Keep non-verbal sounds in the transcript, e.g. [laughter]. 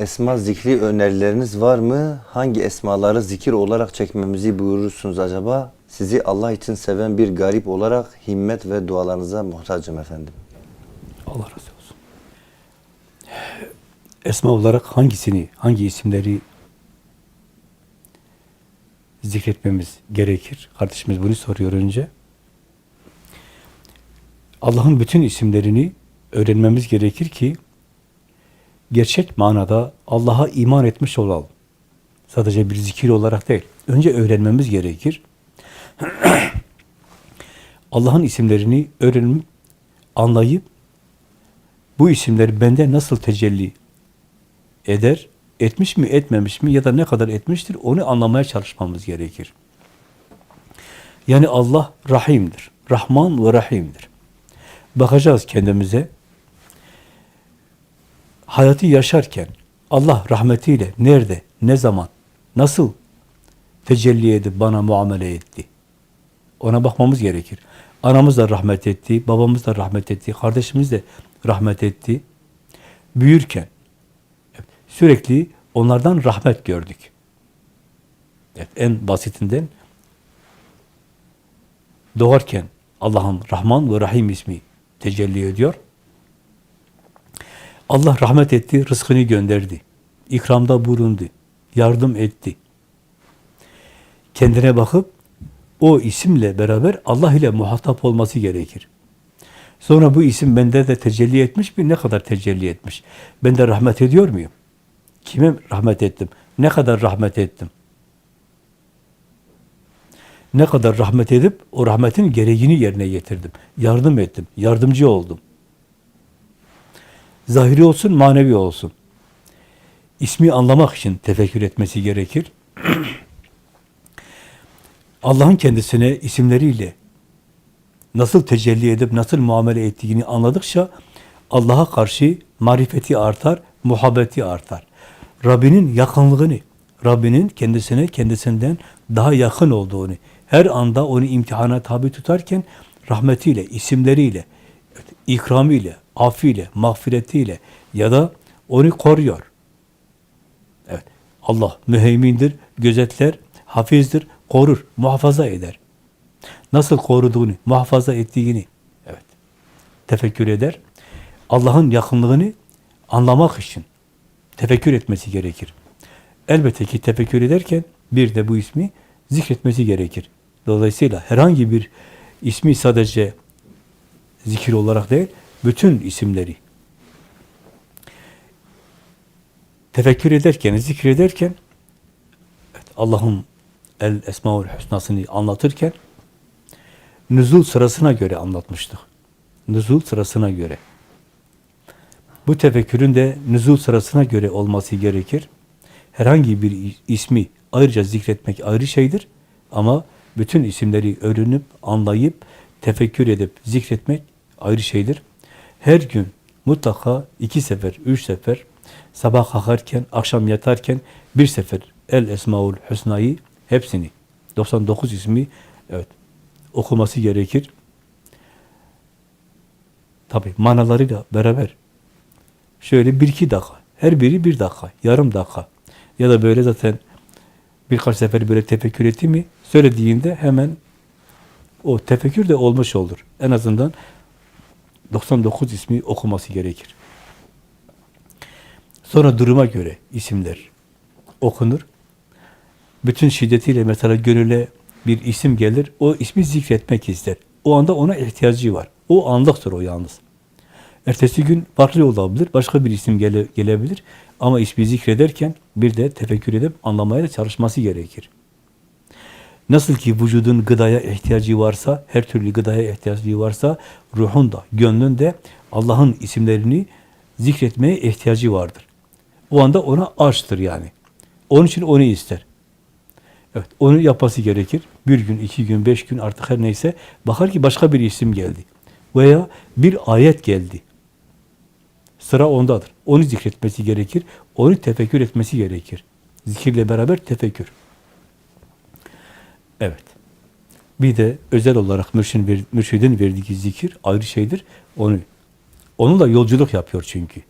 esma zikri önerileriniz var mı? Hangi esmaları zikir olarak çekmemizi buyurursunuz acaba? Sizi Allah için seven bir garip olarak himmet ve dualarınıza muhtacım efendim. Allah razı olsun. Esma olarak hangisini, hangi isimleri zikretmemiz gerekir? Kardeşimiz bunu soruyor önce. Allah'ın bütün isimlerini öğrenmemiz gerekir ki gerçek manada Allah'a iman etmiş olalım. Sadece bir zikir olarak değil. Önce öğrenmemiz gerekir. [clears throat] Allah'ın isimlerini öğrenip, anlayıp bu isimler bende nasıl tecelli eder, etmiş mi, etmemiş mi ya da ne kadar etmiştir onu anlamaya çalışmamız gerekir. Yani Allah Rahim'dir. Rahman ve Rahim'dir. Bakacağız kendimize. Hayatı yaşarken Allah rahmetiyle nerede, ne zaman, nasıl tecelli edip bana muamele etti? Ona bakmamız gerekir. Anamız da rahmet etti, babamız da rahmet etti, kardeşimiz de rahmet etti. Büyürken sürekli onlardan rahmet gördük. Evet, en basitinden doğarken Allah'ın Rahman ve Rahim ismi tecelli ediyor. Allah rahmet etti, rızkını gönderdi. İkramda bulundu, yardım etti. Kendine bakıp o isimle beraber Allah ile muhatap olması gerekir. Sonra bu isim bende de tecelli etmiş mi? Ne kadar tecelli etmiş? Ben de rahmet ediyor muyum? Kime rahmet ettim? Ne kadar rahmet ettim? Ne kadar rahmet edip o rahmetin gereğini yerine getirdim. Yardım ettim, yardımcı oldum. Zahiri olsun, manevi olsun. İsmi anlamak için tefekkür etmesi gerekir. [clears throat] Allah'ın kendisine isimleriyle nasıl tecelli edip nasıl muamele ettiğini anladıkça Allah'a karşı marifeti artar, muhabbeti artar. Rabbinin yakınlığını, Rabbinin kendisine kendisinden daha yakın olduğunu, her anda onu imtihana tabi tutarken rahmetiyle, isimleriyle, ikramıyla, afiyle, mağfiretiyle ya da onu koruyor. Evet. Allah müheymindir, gözetler, hafizdir, korur, muhafaza eder. Nasıl koruduğunu, muhafaza ettiğini evet. Tefekkür eder. Allah'ın yakınlığını anlamak için tefekkür etmesi gerekir. Elbette ki tefekkür ederken bir de bu ismi zikretmesi gerekir. Dolayısıyla herhangi bir ismi sadece zikir olarak değil, bütün isimleri tefekkür ederken, zikrederken Allah'ın El Esmaül Hüsna'sını anlatırken nüzul sırasına göre anlatmıştık. Nüzul sırasına göre. Bu tefekkürün de nüzul sırasına göre olması gerekir. Herhangi bir ismi ayrıca zikretmek ayrı şeydir. Ama bütün isimleri öğrenip, anlayıp, tefekkür edip zikretmek ayrı şeydir. Her gün mutlaka iki sefer, üç sefer, sabah kalkarken, akşam yatarken bir sefer El Esmaül Hüsna'yı hepsini, 99 ismi evet okuması gerekir. Tabi manalarıyla beraber şöyle bir iki dakika, her biri bir dakika, yarım dakika ya da böyle zaten birkaç sefer böyle tefekkür etti mi söylediğinde hemen o tefekkür de olmuş olur. En azından 99 ismi okuması gerekir. Sonra duruma göre isimler okunur. Bütün şiddetiyle mesela gönüle bir isim gelir, o ismi zikretmek ister. O anda ona ihtiyacı var. O anlıktır o yalnız. Ertesi gün farklı olabilir, başka bir isim gele, gelebilir. Ama ismi zikrederken bir de tefekkür edip anlamaya da çalışması gerekir. Nasıl ki vücudun gıdaya ihtiyacı varsa, her türlü gıdaya ihtiyacı varsa, ruhun da, gönlün de Allah'ın isimlerini zikretmeye ihtiyacı vardır. O anda ona açtır yani. Onun için onu ister. Evet, onu yapması gerekir. Bir gün, iki gün, beş gün artık her neyse, bakar ki başka bir isim geldi. Veya bir ayet geldi. Sıra ondadır. Onu zikretmesi gerekir. Onu tefekkür etmesi gerekir. Zikirle beraber tefekkür. Evet. Bir de özel olarak mürşidin, mürşidin verdiği zikir ayrı şeydir. Onu onunla yolculuk yapıyor çünkü.